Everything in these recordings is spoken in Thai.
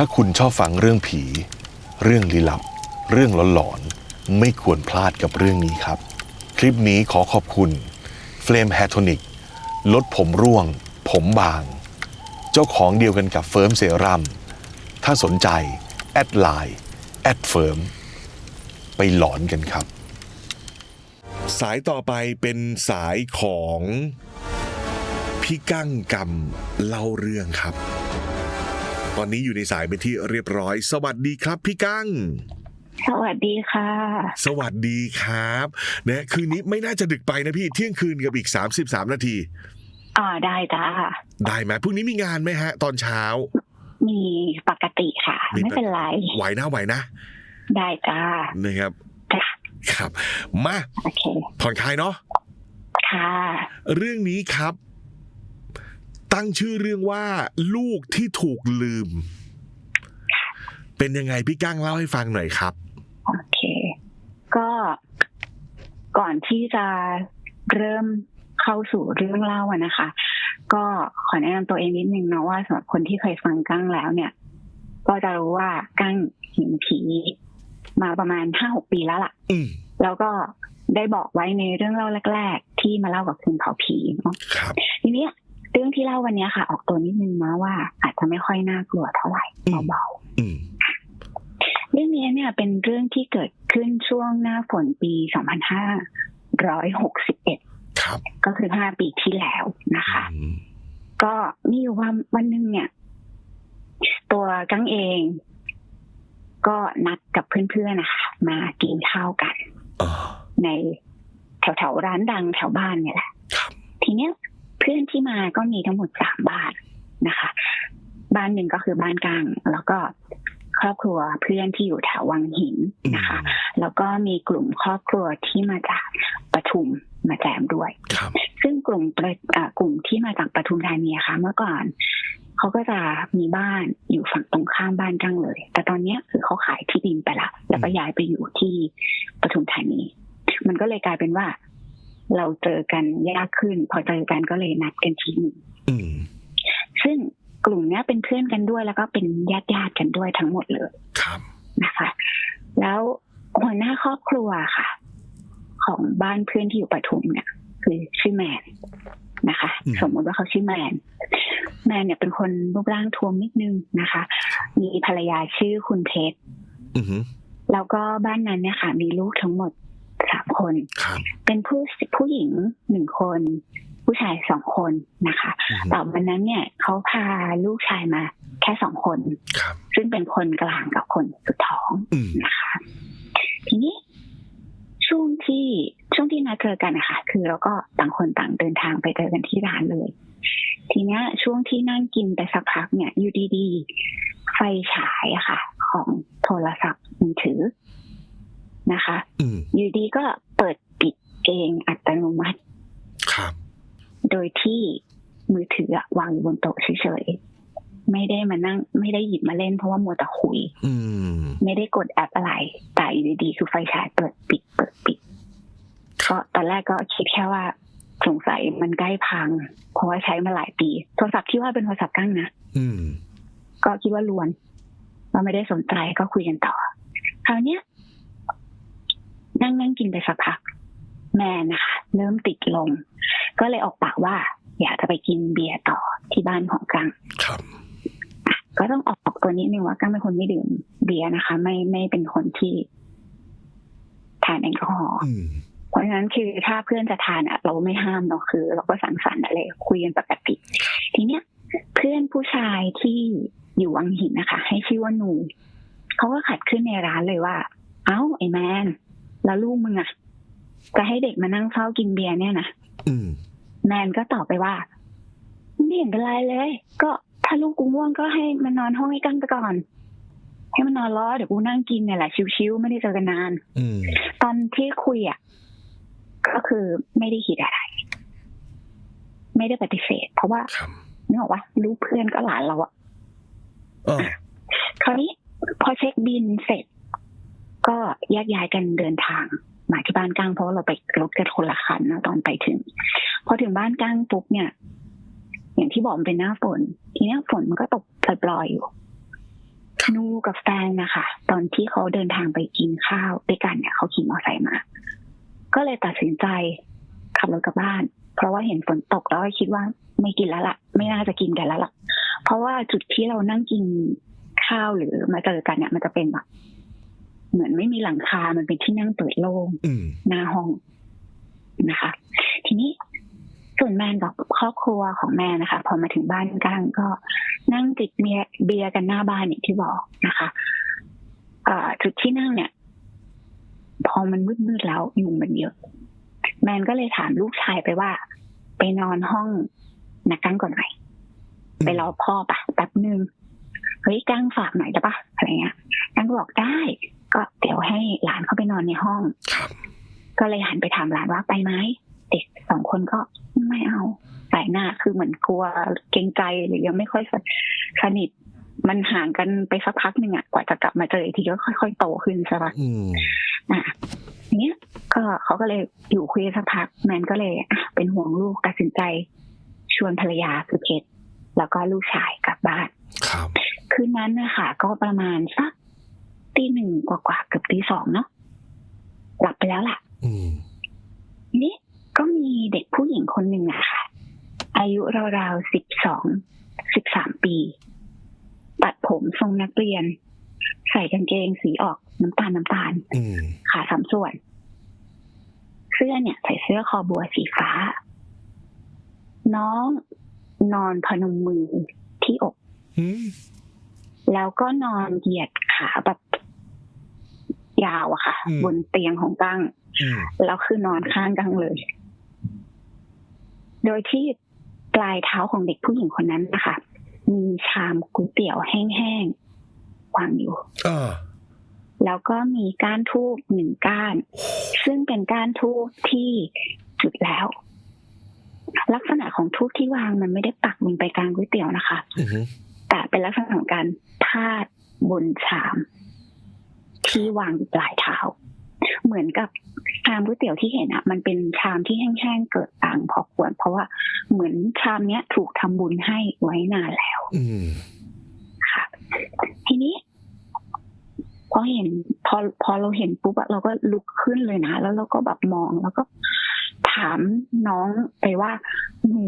ถ้าคุณชอบฟังเรื่องผี เรื่องลี้ลับ เรื่องหลอนๆ ไม่ควรพลาดกับเรื่องนี้ครับ คลิปนี้ขอขอบคุณเฟลมแฮทอนิกลดผมร่วง ผมบาง เจ้าของเดียวกันกับเฟิร์มเซรั่มถ้าสนใจ แอดไลน์แอดเฟิร์มไปหลอนกันครับ สายต่อไปเป็นสายของพี่กั้งกำเล่าเรื่องครับ ตอนนี้อยู่ในสายเป็นที่เรียบร้อย สวัสดีครับพี่กั้ง สวัสดีค่ะ สวัสดีครับนะคืนนี้ไม่น่าจะดึกไปนะพี่เที่ยงคืนกับอีก 33 นาที อ่าได้จ้าได้ไหมพรุ่งนี้มีงานไหมฮะ ตอนเช้า มีปกติค่ะมีปกไม่เป็นไรไหวนะไหวนะ ได้จ้านะครับจ้ะครับ มา โอเคผ่อนคลายเนาะค่ะ เรื่องนี้ครับ ตั้งชื่อเรื่องว่าลูกที่ถูกลืม เป็นยังไงพี่กั้งเล่าให้ฟังหน่อยครับ โอเค ก็ก่อนที่จะเริ่มเข้าสู่เรื่องเล่าอะนะคะ ก็ขอแนะนำตัวเองนิดนึงนะว่าสำหรับคนที่เคยฟังกั้งแล้วเนี่ย ก็จะรู้ว่ากั้งเห็นผีมาประมาณห้าหกปีแล้วล่ะอืมแล้วก็ได้บอกไว้ในเรื่องเล่าแรก ๆ ที่มาเล่ากับคุณเผาผีเนาะครับทีเนี้ยเรื่องที่เล่าวันเนี้ยค่ะ ออกตัวนิดนึงนะว่า อาจจะไม่ค่อยน่ากลัวเท่าไหร่อืมเบาอืมๆเรื่องนี้เนี่ย เป็นเรื่องที่เกิดขึ้นช่วงหน้าฝนปี2561ครับก็คือ5ปีที่แล้วนะคะอืมก็มีอยู่วันวันหนึ่งเนี่ย ตัวกังเอง ก็นัดกับเพื่อนๆนะคะ มากินข้าวกันอ่าในแถวๆร้านดังแถวบ้านเนี่ยแหละครับทีเนี้ย เพื่อนที่มาก็มีทั้งหมดสามบ้านนะคะ บ้านหนึ่งก็คือบ้านกลาง แล้วก็ครอบครัวเพื่อนที่อยู่แถววังหินนะคะ แล้วก็มีกลุ่มครอบครัวที่มาจากปทุมมาแจมด้วยครับซึ่งกลุ่มประอ่ากลุ่มที่มาจากปทุมธานีอะค่ะ เมื่อก่อนเขาก็จะมีบ้านอยู่ฝั่งตรงข้ามบ้านจังเลย แต่ตอนเนี้ยคือเขาขายที่ดินไปละ แล้วก็ย้ายไปอยู่ที่ปทุมธานี มันก็เลยกลายเป็นว่า เราเจอกันยากขึ้น พอเจอกันก็เลยนัดกันทีหนึ่งอืมซึ่งกลุ่มเนี้ยเป็นเพื่อนกันด้วยแล้วก็เป็นญาติญาติๆกันด้วยทั้งหมดเลยครับนะคะ แล้วหัวหน้าครอบครัวค่ะ ของบ้านเพื่อนที่อยู่ปทุมเนี่ย คือชื่อแมนนะคะอืมสมมติว่าเขาชื่อแมน แมนเนี่ยเป็นคนรูปร่างทวมนิดนึงนะคะ มีภรรยาชื่อคุณเพชรอือหือแล้วก็บ้านนั้นเนี่ยค่ะ มีลูกทั้งหมด สามคนครับเป็นผู้ผู้หญิงหนึ่งคน ผู้ชายสองคนนะคะอือหือแต่วันนั้นเนี่ยเขาพาลูกชายมาแค่สองคนครับซึ่งเป็นคนกลางกับคนสุดท้องอืมนะคะ ทีนี้ช่วงที่ช่วงที่นัดเจอกันนะคะคือเราก็ต่างคนต่างเดินทางไปเจอกันที่ร้านเลย ทีเนี้ยช่วงที่นั่งกินไปสักพักเนี่ยอยู่ดีๆไฟฉายอะค่ะ ของโทรศัพท์มือถือ นะคะอืมอยู่ดีก็เปิดปิดเองอัตโนมัติครับ โดยที่มือถืออะวางอยู่บนโต๊ะเฉยๆไม่ได้มานั่ง ไม่ได้หยิบมาเล่นเพราะว่ามัวแต่คุยอืมไม่ได้กดแอปอะไร แต่อยู่ดีๆคือไฟฉายเปิดปิด เปิดปิดก็ตอนแรกก็คิดแค่ว่าสงสัยมันใกล้พัง เพราะว่าใช้มาหลายปีโทรศัพท์ที่ว่าเป็นโทรศัพท์กั้งนะอืมก็คิดว่าลวนเราไม่ได้สนใจก็คุยกันต่อคราวเนี้ย นั่งนั่งกินไปสักพัก แม่นะคะเริ่มติดลม ก็เลยออกปากว่า อยากจะไปกินเบียร์ต่อที่บ้านของกังครับอะก็ต้องออกตัวนิดนึงว่ากังเป็นคนไม่ดื่มเบียร์นะคะ ไม่ไม่เป็นคนที่ทานแอลกอฮอล์อืมเพราะฉะนั้นคือถ้าเพื่อนจะทานอะ เราไม่ห้ามเนาะคือ เราก็สังสรรค์อะไรคุยกันปกติ ทีเนี้ย เพื่อนผู้ชายที่อยู่วังหินนะคะ ให้ชื่อว่านูเขาก็ขัดขึ้นในร้านเลยว่า เอ้าไอ้แมน แล้วลูกมึงอะจะให้เด็กมานั่งเฝ้ากินเบียร์เนี่ยนะอืมแมนก็ตอบไปว่าไม่เห็นเป็นไรเลย ก็ถ้าลูกกูง่วงก็ให้มันนอนห้องให้กั้งไปก่อน ให้มันนอนรอเดี๋ยวกูนั่งกินเนี่ยแหละชิวๆไม่ได้เจอกันนานอืมตอนที่คุยอะก็คือไม่ได้คิดอะไร ไม่ได้ปฏิเสธ เพราะว่าครับนึกออกว่าลูกเพื่อนก็หลานเราอะเออคราวนี้พอเช็คบินเสร็จ ก็แยกย้ายกันเดินทางมาที่บ้านก้างเพราะาเราไปรถกันคนละคันนะตอนไปถึง พอถึงบ้านก้างปุ๊บเนี่ย อย่างที่บอกมันเป็นหน้าฝน ทีนี้ฝนมันก็ตกปล่อยๆอยู่นูกับแฟนนะคะตอนที่เขาเดินทางไปกินข้าวด้วยกันเนี่ยเขาขี่มอเตอร์ไซค์มา ก็เลยตัดสินใจขับรถกลับบ้าน เพราะว่าเห็นฝนตกแล้วก็คิดว่าไม่กินแล้วล่ะ ไม่น่าจะกินกันแล้วล่ะ เพราะว่าจุดที่เรานั่งกินข้าวหรือมาเจอกันเนี่ยมันจะเป็นแบบ เหมือนไม่มีหลังคา มันเป็นที่นั่งเปิดโล่งอืมหน้าห้องนะคะ ทีนี้ส่วนแมนกับครอบครัวของแมนนะคะ พอมาถึงบ้านกลางก็นั่งจิบเบียร์เบียร์กันหน้าบ้านอย่างที่บอกนะคะเอ่อจุดที่นั่งเนี่ย พอมันมืดๆแล้วยุงมันเยอะ แมนก็เลยถามลูกชายไปว่า ไปนอนห้องนักกั้งก่อนไหมไปรอพ่อปะแป๊บนึงเฮ้ยกั้งฝากหน่อยได้ปะอะไรเงี้ยกั้งก็บอกได้ ก็เดี๋ยวให้หลานเข้าไปนอนในห้องครับก็เลยหันไปถามหลานว่าไปไหมเด็กสองคนก็ไม่เอาสายหน้าคือเหมือนกลัวเกรงใจหรือยังไม่ค่อยสสนิทมันห่างกันไปสักพักหนึ่งอะกว่าจะกลับมาเจออีกทีก็ค่อย ๆ โตขึ้นใช่ปะอืมอะทีเนี้ยก็เขาก็เลยอยู่คุยกันสักพักแมนก็เลยอะเป็นห่วงลูกตัดสินใจ ชวนภรรยาคือเพชรแล้วก็ลูกชายกลับบ้านครับคืนนั้นนะคะก็ประมาณสัก ตีหนึ่งกว่าๆเกือบตีสองเนาะหลับไปแล้วล่ะอืมทีนี้ก็มีเด็กผู้หญิงคนหนึ่งอะค่ะ อายุราวๆสิบสองสิบสามปี ตัดผมทรงนักเรียน ใส่กางเกงสีออกน้ำตาลน้ำตาลอืมขาสามส่วน เสื้อเนี่ย ใส่เสื้อคอบัวสีฟ้า น้องนอนพนมมือที่อกอืมแล้วก็นอนเหยียดขาแบบ ยาวอะค่ะอืมบนเตียงของกั้งอืมแล้วคือนอนข้างกั้งเลย โดยที่ปลายเท้าของเด็กผู้หญิงคนนั้นนะคะมีชามก๋วยเตี๋ยวแห้งๆวางอยู่อ่าแล้วก็มีก้านทูบหนึ่งก้าน ซึ่งเป็นก้านทูบที่จุดแล้ว ลักษณะของทูบที่วางมันไม่ได้ปักลงไปกลางก๋วยเตี๋ยวนะคะอืมแต่เป็นลักษณะของการพาดบนชาม ที่วางอยู่ปลายเท้า เหมือนกับชามก๋วยเตี๋ยวที่เห็นอะมันเป็นชามที่แห้งๆเกิดต่างพอควร เพราะว่าเหมือนชามเนี้ยถูกทำบุญให้ไว้นานแล้วอืมค่ะ ทีนี้พอเห็นพอพอเราเห็นปุ๊บอะเราก็ลุกขึ้นเลยนะแล้วเราก็แบบมองแล้วก็ถามน้องไปว่า หนู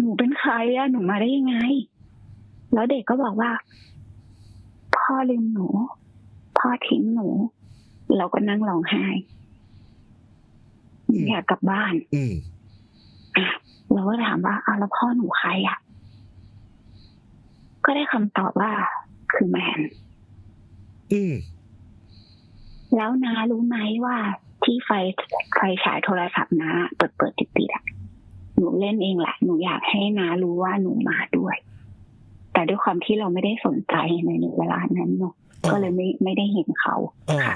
หนูเป็นใครอะหนูมาได้ยังไง แล้วเด็กก็บอกว่า พ่อลืมหนู พ่อทิ้งหนู เราก็นั่งร้องไห้อยากกลับบ้าน อืมอะเราก็ถามว่าอ้าวแล้วพ่อหนูใครอะ ก็ได้คำตอบว่าคือแมน อืมแล้วนารู้ไหมว่าที่ไฟไฟฉายโทรศัพท์นาเปิดเปิดติดติดๆอะหนูเล่นเองแหละหนูอยากให้นารู้ว่าหนูมาด้วย แต่ด้วยความที่เราไม่ได้สนใจในเวลานั้นเนาะ ก็เลยไม่ไม่ได้เห็นเขาอ่าค่ะ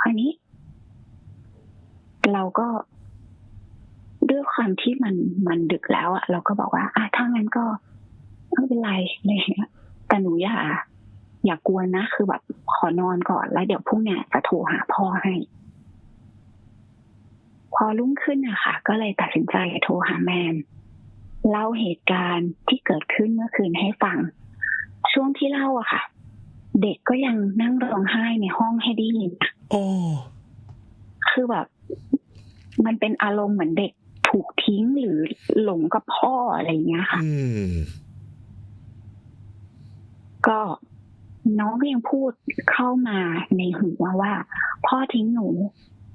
คราวนี้ เราก็ด้วยความที่มันมันดึกแล้วอะเราก็บอกว่า อะถ้างั้นก็ไม่เป็นไรอะไรอย่างเงี้ยแต่หนูอย่าอย่ากวนนะ คือแบบขอนอนก่อนแล้วเดี๋ยวพรุ่งเนี้ยจะโทรหาพ่อให้ พอรุ่งขึ้นอะค่ะ ก็เลยตัดสินใจโทรหาแมนเล่าเหตุการณ์ที่เกิดขึ้นเมื่อคืนให้ฟัง ช่วงที่เล่าอะค่ะ เด็กก็ยังนั่งร้องไห้ในห้องให้ได้ยินอะโอ้คือแบบ มันเป็นอารมณ์เหมือนเด็กถูกทิ้งหรือหลงกับพ่ออะไรอย่างเงี้ยค่ะอืมก็น้องก็ยังพูดเข้ามาในหัวว่า พ่อทิ้งหนู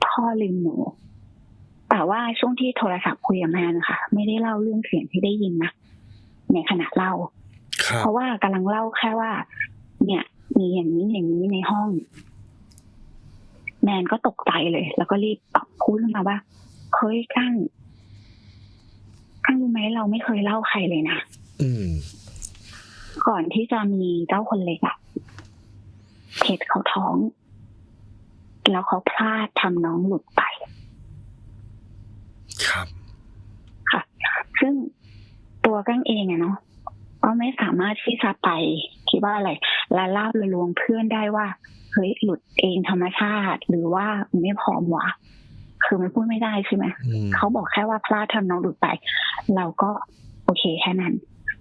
พ่อลืมหนู แต่ว่าช่วงที่โทรศัพท์คุยกับแมนค่ะไม่ได้เล่าเรื่องเสียงที่ได้ยินนะในขณะเล่าครับ เพราะว่ากำลังเล่าแค่ว่า เนี่ยมีอย่างนี้อย่างนี้ในห้อง แมนก็ตกใจเลย แล้วก็รีบตอบพูดขึ้นมาว่าเฮ้ยกั้งกั้งรู้ไหมเราไม่เคยเล่าใครเลยนะอืมก่อนที่จะมีเจ้าคนเล็กอะเพชรเขาท้อง แล้วเขาพลาดทำน้องหลุดไป ครับ ค่ะ ซึ่งตัวกั้งเองอะเนาะ ก็ไม่สามารถที่จะไปคิดว่าอะไรละลาบละลวงเพื่อนได้ว่าเฮ้ยหลุดเองธรรมชาติ หรือว่ามันไม่พร้อมวะคือมันพูดไม่ได้ใช่ไหมอืมเขาบอกแค่ว่าพลาดทำน้องหลุดไป เราก็โอเคแค่นั้น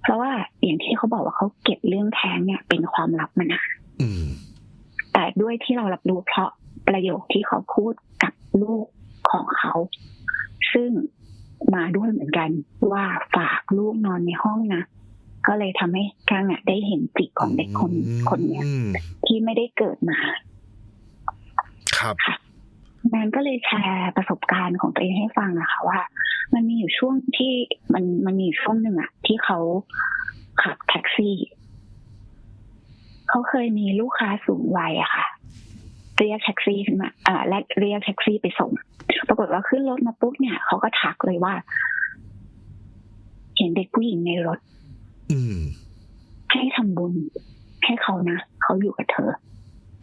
เพราะว่าอย่างที่เขาบอกว่าเขาเก็บเรื่องแท้งเนี่ย เป็นความลับมานานอืมแต่ด้วยที่เรารับรู้เพราะประโยคที่เขาพูดกับลูกของเขา ซึ่งมาด้วยเหมือนกันว่าฝากลูกนอนในห้องนะ ก็เลยทำให้กังอะได้เห็นจิตของเด็กคนคนเนี้ยอืมที่ไม่ได้เกิดมา ครับแมนก็เลยแชร์ประสบการณ์ของตัวเองให้ฟังอะค่ะว่า มันมีอยู่ช่วงที่มันมันมีอยู่ช่วงหนึ่งอะที่เขาขับแท็กซี่ เขาเคยมีลูกค้าสูงวัยอะค่ะเรียกแท็กซี่ขึ้นมาอ่าและเรียกแท็กซี่ไปส่ง ปรากฏว่าขึ้นรถมาปุ๊บเนี่ยเขาก็ทักเลยว่า เห็นเด็กผู้หญิงในรถ อืม ให้ทำบุญให้เขานะเขาอยู่กับเธอ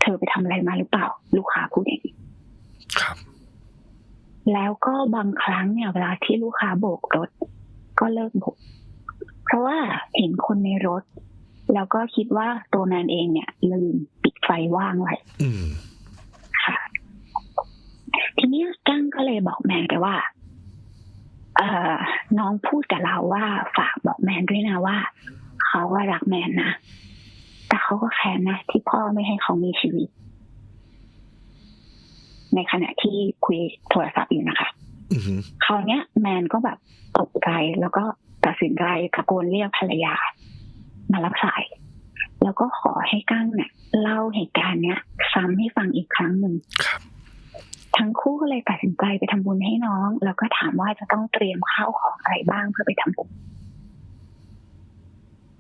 เธอไปทำอะไรมาหรือเปล่า ลูกค้าพูดอย่างนี้ครับ แล้วก็บางครั้งเนี่ยเวลาที่ลูกค้าโบกรถ ก็เลิกโบก เพราะว่าเห็นคนในรถ แล้วก็คิดว่าตัวแมนเองเนี่ย ลืมปิดไฟว่างไว้อืมค่ะ ทีเนี้ยกั้งก็เลยบอกแมนไปว่าเอ่อ น้องพูดกับเราว่าฝากบอกแมนด้วยนะว่าเขาว่ารักแมนนะแต่เขาก็แค้นนะที่พ่อไม่ให้เขามีชีวิต ในขณะที่คุยโทรศัพท์อยู่นะคะอืมคราวเนี้ย แมนก็แบบตกใจแล้วก็ตัดสินใจตะโกนเรียกภรรยา มารับสาย แล้วก็ขอให้กั้งเนี่ยเล่าเหตุการณ์เนี้ย ซ้ำให้ฟังอีกครั้งหนึ่งครับ ทั้งคู่ก็เลยตัดสินใจไปทำบุญให้น้อง แล้วก็ถามว่าจะต้องเตรียมข้าวของอะไรบ้างเพื่อไปทำบุญ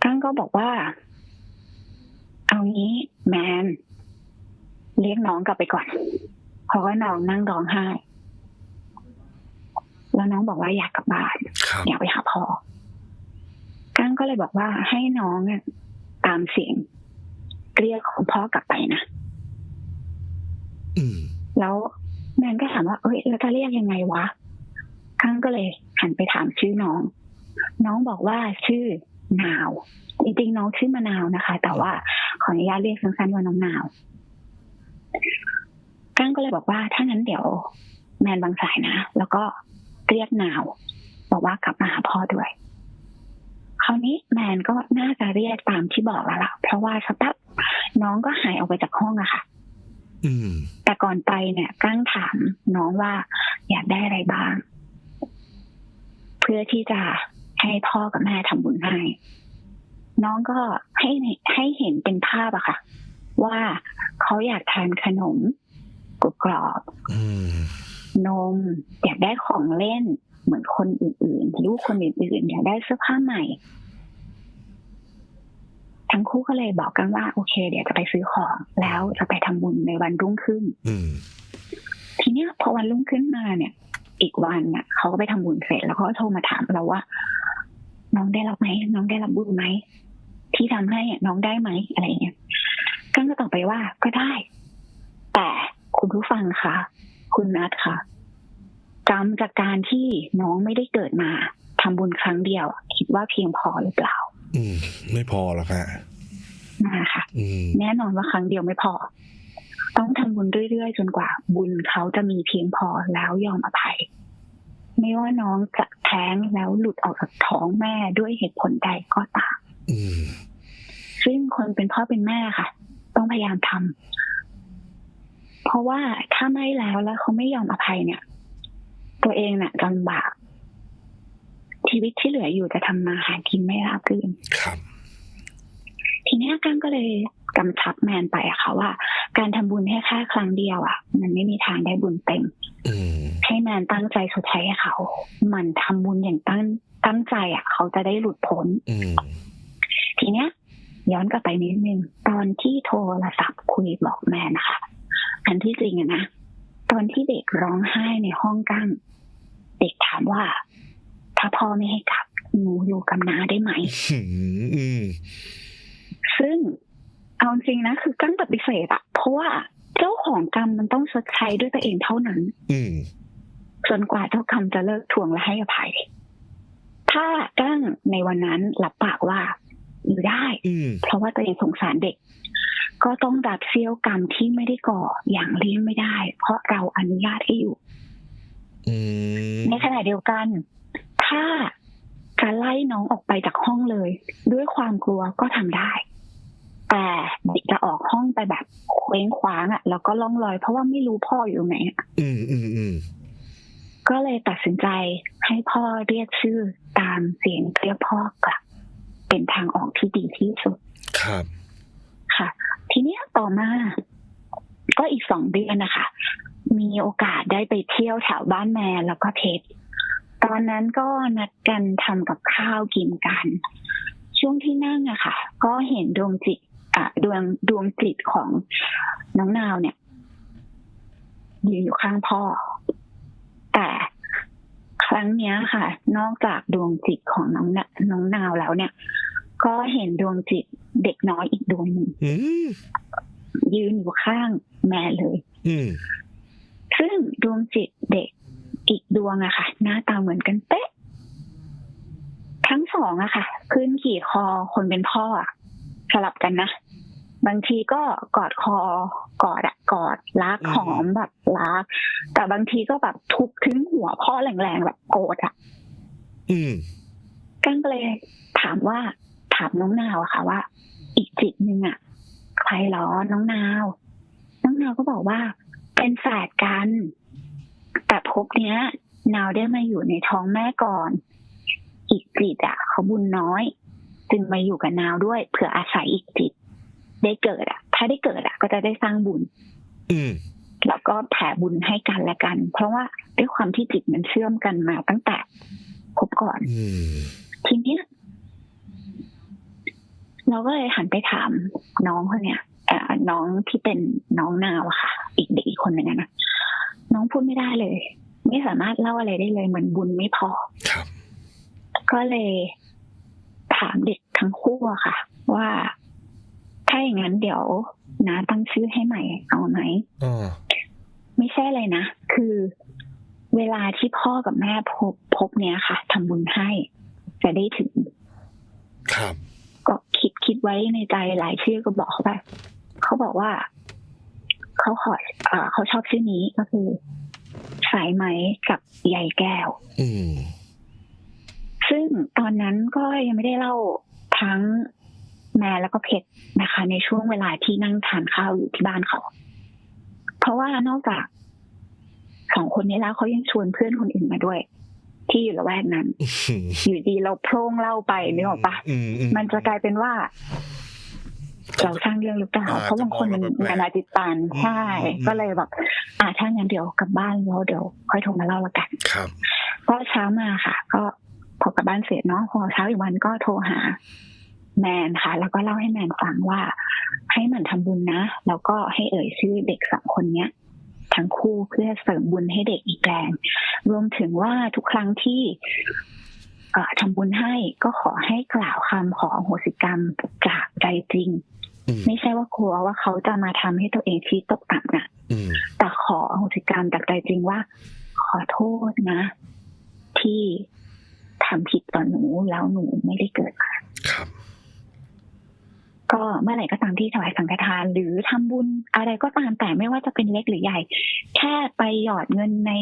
กั้งก็บอกว่า เอางี้แมนเรียกน้องกลับไปก่อน เพราะว่าน้องนั่งร้องไห้ แล้วน้องบอกว่าอยากกลับบ้านครับอยากไปหาพ่อก้างก็เลยบอกว่าให้น้องอะตามเสียงเรียกของพ่อกลับไปนะอืมแล้ว แมนก็ถามว่า เอ้ยแล้วจะเรียกยังไงวะก้างก็เลยหันไปถามชื่อน้อง น้องบอกว่าชื่อนาว จริงๆน้องชื่อมะนาวนะคะ แต่ว่าขออนุญาตเรียกสั้นๆว่าน้องนาวก้างก็เลยบอกว่าถ้างั้นเดี๋ยว แมนบางสายนะ แล้วก็เรียกนาว บอกว่ากลับมาหาพ่อด้วยคราวนี้แมนก็น่าจะเรียกตามที่บอกแล้วล่ะ เพราะว่าสักแป๊บน้องก็หายออกไปจากห้องอะค่ะ แต่ก่อนไปเนี่ยก้างถามน้องว่าอยากได้อะไรบ้าง เพื่อที่จะให้พ่อกับแม่ทำบุญให้ น้องก็ให้ให้เห็นเป็นภาพอะค่ะ ว่าเขาอยากทานขนมกรอบอืมๆนมอยากได้ของเล่นเหมือนคนอื่นๆลูกคนอื่นๆอยากได้เสื้อผ้าใหม่ ทั้งคู่ก็เลยบอกกันว่า โอเค เดี๋ยวจะไปซื้อของแล้วจะไปทำบุญในวันรุ่งขึ้นอืมทีเนี้ยพอวันรุ่งขึ้นมาเนี่ย อีกวันน่ะเขาก็ไปทำบุญเสร็จแล้วเขาก็โทรมาถามเราว่า น้องได้รับไหมน้องได้รับบุญไหมที่ทำให้อะน้องได้ไหมอะไรเงี้ยกังก็ตอบไปว่าก็ได้ แต่คุณผู้ฟังคะคุณนัทคะกรรมจากการที่น้องไม่ได้เกิดมาทำบุญครั้งเดียว คิดว่าเพียงพอหรือเปล่า อืม ไม่พอหรอกฮะนะคะอืมแน่นอนว่าครั้งเดียวไม่พอ ต้องทำบุญเรื่อยๆ จนกว่า บุญเขาจะมีเพียงพอแล้วยอมอภัย ไม่ว่าน้องจะแท้งแล้วหลุดออกจากท้องแม่ด้วยเหตุผลใดก็ตามอืมซึ่งคนเป็นพ่อเป็นแม่ค่ะ ต้องพยายามทำเพราะว่าถ้าไม่แล้วแล้วเขาไม่ยอมอภัยเนี่ย ตัวเองน่ะลำบาก ชีวิตที่เหลืออยู่จะทำมาหากินไม่ราบรื่นครับ ทีเนี้ยกังก็เลยกำชับแมนไปอะค่ะว่า การทำบุญให้แค่ครั้งเดียวอะมันไม่มีทางได้บุญเต็มอืมให้แมนตั้งใจชดใช้ให้เขา มันทำบุญอย่างตั้งตั้งใจอะเขาจะได้หลุดพ้นอืมทีเนี้ย ย้อนกลับไปนิดนึงตอนที่โทรศัพท์คุยบอกแมนนะคะอันที่จริงอะนะตอนที่เด็กร้องไห้ในห้องกั้งเด็กถามว่า ถ้าพ่อไม่ให้กลับหนูอยู่กับน้าได้ไหมอืมอืมซึ่งเอาจริงนะคือกั้งปฏิเสธอะเพราะว่าเจ้าของกรรมมันต้องชดใช้ด้วยตัวเองเท่านั้นอืมจนกว่าเจ้ากรรมจะเลิกทวงและให้อภัย ถ้ากั้งในวันนั้นรับปากว่าอยู่ได้อืมเพราะว่าตัวเองสงสารเด็ก ก็ต้องรับเสี้ยวกรรมที่ไม่ได้ก่ออย่างเลี่ยงไม่ได้ เพราะเราอนุญาตให้อยู่อืมในขณะเดียวกัน ถ้าการไล่น้องออกไปจากห้องเลย ด้วยความกลัวก็ทำได้ แต่เด็กจะออกห้องไปแบบเคว้งคว้างอะ่ะ แล้วก็ล่องลอยเพราะว่าไม่รู้พ่ออยู่ไหนอะอืมอืมอืมก็เลยตัดสินใจให้พ่อเรียกชื่อตามเสียงเรียกพ่อกลับเป็นทางออกที่ดีที่สุด ครับ ค่ะ ทีเนี้ยต่อมา ก็อีกสองเดือนนะคะ มีโอกาสได้ไปเที่ยวแถวบ้านแม่แล้วก็เพชร ตอนนั้นก็นัดกันทำกับข้าวกินกัน ช่วงที่นั่งอะค่ะ ก็เห็นดวงจิตอะดวงดวงจิตของน้องนาวเนี่ยยืนอยู่ข้างพ่อ แต่ครั้งเนี้ยค่ะ นอกจากดวงจิตของน้องนะน้องนาวแล้วเนี่ย ก็เห็นดวงจิตเด็กน้อยอีกดวงหนึ่งอืมยืนอยู่ข้างแม่เลยอืมซึ่งดวงจิตเด็ก อีกดวงอะค่ะ หน้าตาเหมือนกันเป๊ะ ทั้งสองอะค่ะ ขึ้นขี่คอคนเป็นพ่ออะสลับกันนะ บางทีก็กอดคอกอดอะกอดรักหอมแบบรัก แต่บางทีก็แบบทุบถึงหัวพ่อแรงๆแบบโกรธอะอืมกั้งก็เลยถามว่าถามน้องนาวอะค่ะว่า อีกจิตหนึ่งอะใครเหรอน้องนาว น้องนาวก็บอกว่า เป็นแฝดกัน แต่ภพเนี้ยนาวได้มาอยู่ในท้องแม่ก่อน อีกจิตอะเขาบุญน้อย จึงมาอยู่กับนาวด้วยเผื่ออาศัยอีกจิต ได้เกิดอะถ้าได้เกิดอะก็จะได้สร้างบุญ อืมแล้วก็แผ่บุญให้กันและกัน เพราะว่าด้วยความที่จิตมันเชื่อมกันมาตั้งแต่พบก่อนอืมทีเนี้ยเราก็เลยหันไปถามน้องคนเนี้ยเอ่อน้องที่เป็นน้องนาวอะค่ะ อีกเด็กอีกคนหนึ่งอะนะ น้องพูดไม่ได้เลย ไม่สามารถเล่าอะไรได้เลย เหมือนบุญไม่พอครับ ก็เลยถามเด็กทั้งคู่อะค่ะ ว่าถ้าอย่างนั้นเดี๋ยวนาตั้งชื่อให้ใหม่ เอาไหมอ๋อไม่ใช่เลยนะ คือเวลาที่พ่อกับแม่พบพบเนี้ยค่ะทำบุญให้ จะได้ถึง ครับ ก็คิดคิดไว้ในใจหลายชื่อก็บอกเขาไปเขาบอกว่า เขาขอเอ่อเขาชอบชื่อนี้ก็คือ สายไหมกับใยแก้ว อืมซึ่งตอนนั้นก็ยังไม่ได้เล่าทั้งแม่แล้วก็เพชรนะคะ ในช่วงเวลาที่นั่งทานข้าวอยู่ที่บ้านเขา เพราะว่านอกจากสองคนนี้แล้วเขายังชวนเพื่อนคนอื่นมาด้วย ที่อยู่ละแวกนั้นอืมอยู่ดีเราโพร่งเล่าไปนึกออกปะอืมอืมมันจะกลายเป็นว่า เราสร้างเรื่องหรือเปล่าอ่าเพราะบางคนมันจะมองเราแปลกๆนานาจิตตันอืมใช่อืมก็เลยแบบอ่าถ้างั้นเดี๋ยวกลับบ้านแล้วเดี๋ยว ค่อยโทรมาเล่าละกันครับก็เช้ามาค่ะ ก็พอกลับบ้านเสร็จเนาะพอเช้าอีกวันก็โทรหาแมนค่ะ แล้วก็เล่าให้แมนฟังว่า ให้มันทำบุญนะ แล้วก็ให้เอ่ยชื่อเด็กสองคนเนี้ยทั้งคู่เพื่อเสริมบุญให้เด็กอีกแรงรวมถึงว่าทุกครั้งที่เอ่อทำบุญให้ก็ขอให้กล่าวคำขออโหสิกรรมจากใจจริงอืม ไม่ใช่ว่ากลัวว่าเขาจะมาทำให้ตัวเองที่ตกต่ำนะอืมแต่ขออโหสิกรรมจากใจจริงว่า ขอโทษนะ ที่ทำผิดต่อหนูแล้วหนูไม่ได้เกิดมาครับ ก็เมื่อไหร่ก็ตามที่ถวายสังฆทาน หรือทำบุญอะไรก็ตามแต่ไม่ว่าจะเป็นเล็กหรือใหญ่ แค่ไปหยอดเงินใน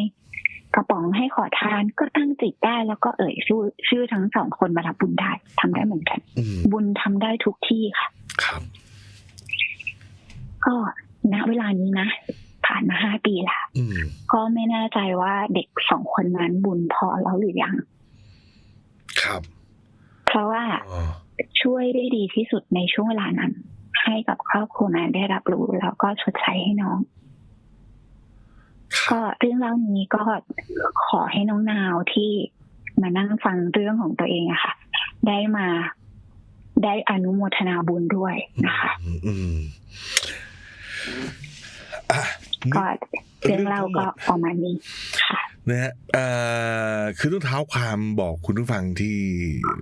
กระป๋องให้ขอทานก็ตั้งจิตได้แล้วก็เอ่ยชื่อชื่อทั้งสองคนมารับบุญได้ทำได้เหมือนกันอืมบุญทำได้ทุกที่ค่ะ ครับ ก็ณเวลานี้นะ ผ่านมาห้าปีละอืมก็ไม่แน่ใจว่าเด็กสองคนนั้นบุญพอแล้วหรือยัง ครับ เพราะว่าอ๋อช่วยได้ดีที่สุดในช่วงเวลานั้น ให้กับครอบครัวนั้นได้รับรู้แล้วก็ชดใช้ให้น้องครับก็เรื่องเล่านี้ก็ขอให้น้องนาวที่มานั่งฟังเรื่องของตัวเองอะค่ะ ได้มาได้อนุโมทนาบุญด้วยนะคะ อืมอืมอะ ก็เรื่องเล่าก็ประมาณนี้ค่ะนะฮะเอ่อคือต้องเท้าความบอกคุณผู้ฟังที่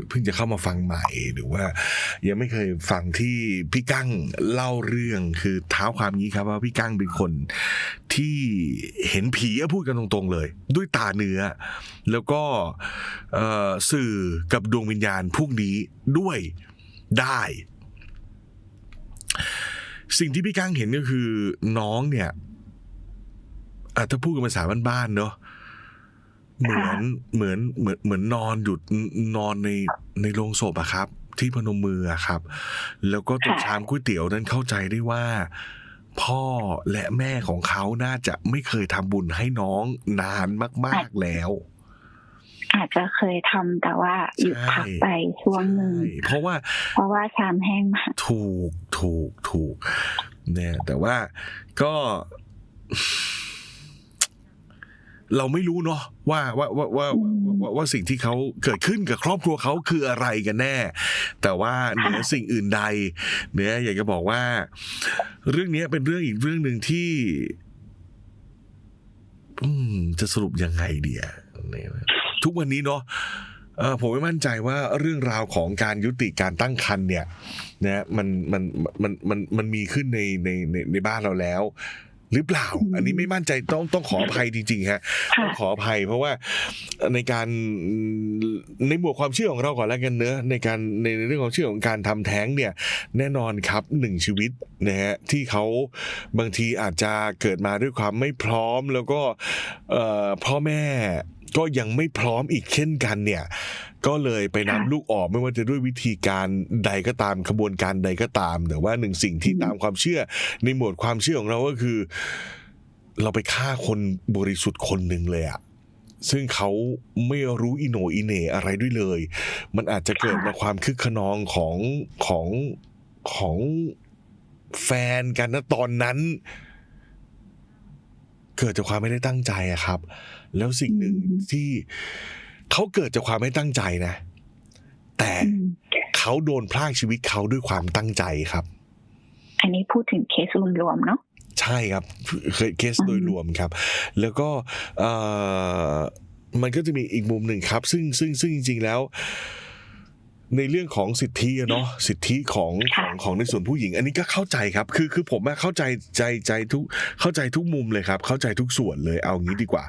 เพิ่งจะเข้ามาฟังใหม่หรือว่า ยังไม่เคยฟังที่พี่กั้งเล่าเรื่องคือเท้าความนี้ครับว่าพี่กั้งเป็นคนที่เห็นผีอะพูดกันตรงๆเลย ด้วยตาเนื้อ แล้วก็เอ่อสื่อกับดวงวิญญาณพวกนี้ด้วยได้ สิ่งที่พี่กั้งเห็นก็คือน้องเนี่ยอะถ้าพูดกันภาษาบ้านๆเนาะเหมือนเหมือนเหมือนเหมือนนอนอยู่นอนในในโรงศพอะครับ ที่พนมมืออะครับ แล้วก็ตรงค่ะชามก๋วยเตี๋ยวนั้นเข้าใจได้ว่า พ่อและแม่ของเขาน่าจะไม่เคยทำบุญให้น้องนานมาก ๆแล้ว อาจจะเคยทำแต่ว่าหยุดพักไปช่วงหนึ่งใช่เพราะว่า เพราะว่าชามแห้งมากถูกถูกถูกเนี่ยแต่ว่าก็เราไม่รู้เนาะว่าว่าว่าว่าว่าว่าสิ่งที่เขาเกิดขึ้นกับครอบครัวเขาคืออะไรกันแน่ แต่ว่าเหนือสิ่งอื่นใดเนี่ยอยากจะบอกว่า เรื่องนี้เป็นเรื่องอีกเรื่องหนึ่งที่อืมจะสรุปยังไงเดียเนี่ย ทุกวันนี้เนาะเออผมไม่มั่นใจว่าเรื่องราวของการยุติการตั้งครรภ์เนี่ยนะมันมันมันมันมันมีขึ้นในในในในบ้านเราแล้วหรือเปล่า อันนี้ไม่มั่นใจต้องต้องขออภัยจริงๆฮะค่ะต้องขออภัย เพราะว่าในการในหมวดความเชื่อของเราก่อนแล้วกันเนอะในการในเรื่องของเชื่อของการทำแท้งเนี่ย แน่นอนครับหนึ่งชีวิตนะฮะที่เขาบางทีอาจจะเกิดมาด้วยความไม่พร้อมแล้วก็เอ่อพ่อแม่ ก็ยังไม่พร้อมอีกเช่นกันเนี่ย ก็เลยไปนำค่ะลูกออกไม่ว่าจะด้วยวิธีการใดก็ตามขบวนการใดก็ตาม แต่ว่าหนึ่งสิ่งที่อืมตามความเชื่อ ในหมวดความเชื่อของเราก็คือ เราไปฆ่าคนบริสุทธิ์คนหนึ่งเลยอะซึ่งเขาไม่รู้อิโหนอิเหน่อะไรด้วยเลย มันอาจจะเกิดมาความคึกขนองของของของแฟนกันนะตอนนั้น เกิดจากความไม่ได้ตั้งใจอะครับ แล้วสิ่งหนึ่งอืมที่เขาเกิดจากความไม่ตั้งใจนะ แต่อืมเขาโดนพลากชีวิตเขาด้วยความตั้งใจครับ อันนี้พูดถึงเคสรวมๆเนาะใช่ครับเคเคสอืมโดยรวมครับ แล้วก็เอ่อมันก็จะมีอีกมุมหนึ่งครับ ซึ่งซึ่งซึ่งจริงๆแล้ว ในเรื่องของสิทธิอะเนาะสิทธิของของของในส่วนผู้หญิง อันนี้ก็เข้าใจครับ คือคือผมอะเข้าใจใจใจทุกเข้าใจทุกมุมเลยครับ เข้าใจทุกส่วนเลยเอางี้ดีกว่า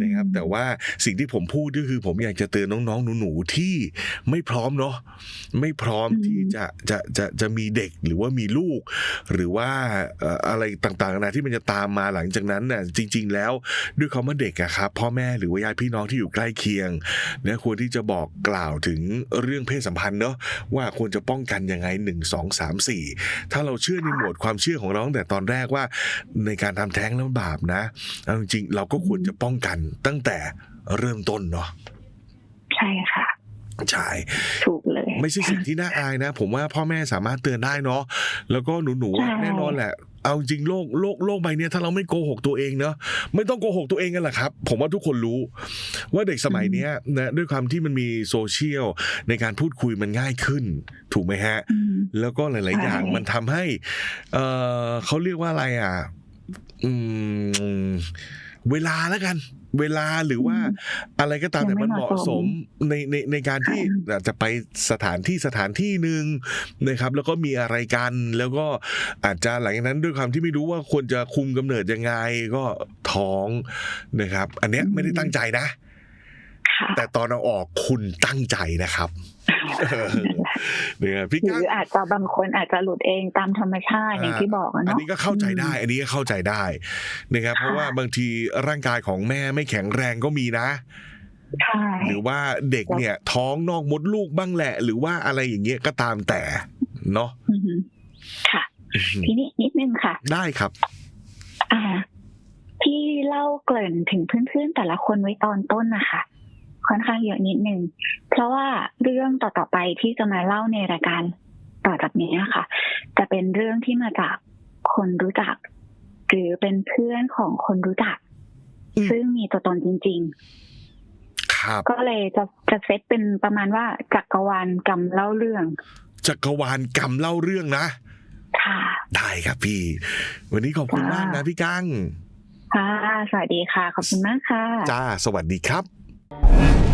นะครับ แต่ว่าสิ่งที่ผมพูดก็คือผมอยากจะเตือนน้องๆหนูๆที่ไม่พร้อมเนาะไม่พร้อมอืมที่จะจะจะจะมีเด็กหรือว่ามีลูก หรือว่าเอ่ออะไรต่างๆนานาที่มันจะตามมาหลังจากนั้นน่ะจริง ๆ แล้วด้วยคำว่าเด็กอะครับ พ่อแม่หรือว่าญาติพี่น้องที่อยู่ใกล้เคียงนะควรที่จะบอกกล่าวถึงเรื่องเพศสัมพันธ์เนาะว่าควรจะป้องกันยังไงหนึ่งสองสามสี่ถ้าเราเชื่อในหมวดความเชื่อของเราตั้งแต่ตอนแรกว่าในการทำแท้งแล้วบาปนะเอาจริงๆเราก็ควรจะป้องกันตั้งแต่เริ่มต้นเนาะใช่ค่ะใช่ถูกเลย ไม่ใช่สิ่งที่น่าอายนะ ผมว่าพ่อแม่สามารถเตือนได้เนาะแล้วก็หนูๆอะใช่แน่นอนแหละเอาจริงโลกโลกโลกใบเนี้ยถ้าเราไม่โกหกตัวเองเนาะไม่ต้องโกหกตัวเองกันแหละครับ ผมว่าทุกคนรู้ ว่าเด็กสมัยเนี้ยนะด้วยความที่มันมีโซเชียลในการพูดคุยมันง่ายขึ้น ถูกไหมฮะอืมแล้วก็หลาย ๆ อย่างใช่มันทำให้เออเขาเรียกว่าอะไรอะ อืม เวลาแล้วกัน เวลาหรือว่าอะไรก็ตามยังแต่ไม่มันเหมาะเหมาะสสมมในในในการที่ค่ะอาจจะไปสถานที่สถานที่หนึ่งนะครับ แล้วก็มีอะไรกันแล้วก็อาจจะหลังจากนั้นด้วยความที่ไม่รู้ว่าควรจะคุมกำเนิดยังไงก็ท้องนะครับ อันเนี้ยไม่ได้ตั้งใจนะค่ะแต่ตอนเอาออกคุณตั้งใจนะครับ เออเนี่ยพี่หรืก้างออาจจะบางคนอาจจะหลุดเองตามธรรมชาติอย่างที่บอกอะอันเนาะ นี้ก็เข้าใจได้ อันนี้ก็เข้าใจได้นะครับเพราะว่าบางทีร่างกายของแม่ไม่แข็งแรงก็มีนะ ใช่ หรือว่าเด็กเนี่ย ท้องนอกมดลูกบ้างแหละ หรือว่าอะไรอย่างเงี้ยก็ตามแต่เนาะอือหือค่ะทีนี้นิดนึงค่ะ ได้ครับ อ่า ที่เล่าเกริ่นถึงเพื่อนๆแต่ละคนไว้ตอนต้นนะคะ ค่อนข้างเยอะนิดนึง เพราะว่าเรื่องต่อๆไปที่จะมาเล่าในรายการต่อจากนี้ค่ะ จะเป็นเรื่องที่มาจากคนรู้จัก หรือเป็นเพื่อนของคนรู้จักอืมซึ่งมีตัวตนจริงครับๆก็เลยจะจะเซตเป็นประมาณว่าจักรวาลกรรมเล่าเรื่อง จักรวาลกรรมเล่าเรื่องนะค่ะได้ครับพี่ วันนี้ขอบคุณจ้ามมากนะพี่กังค่ะ สวัสดีค่ะ ขอบคุณมากค่ะ จ้า สวัสดีครับ you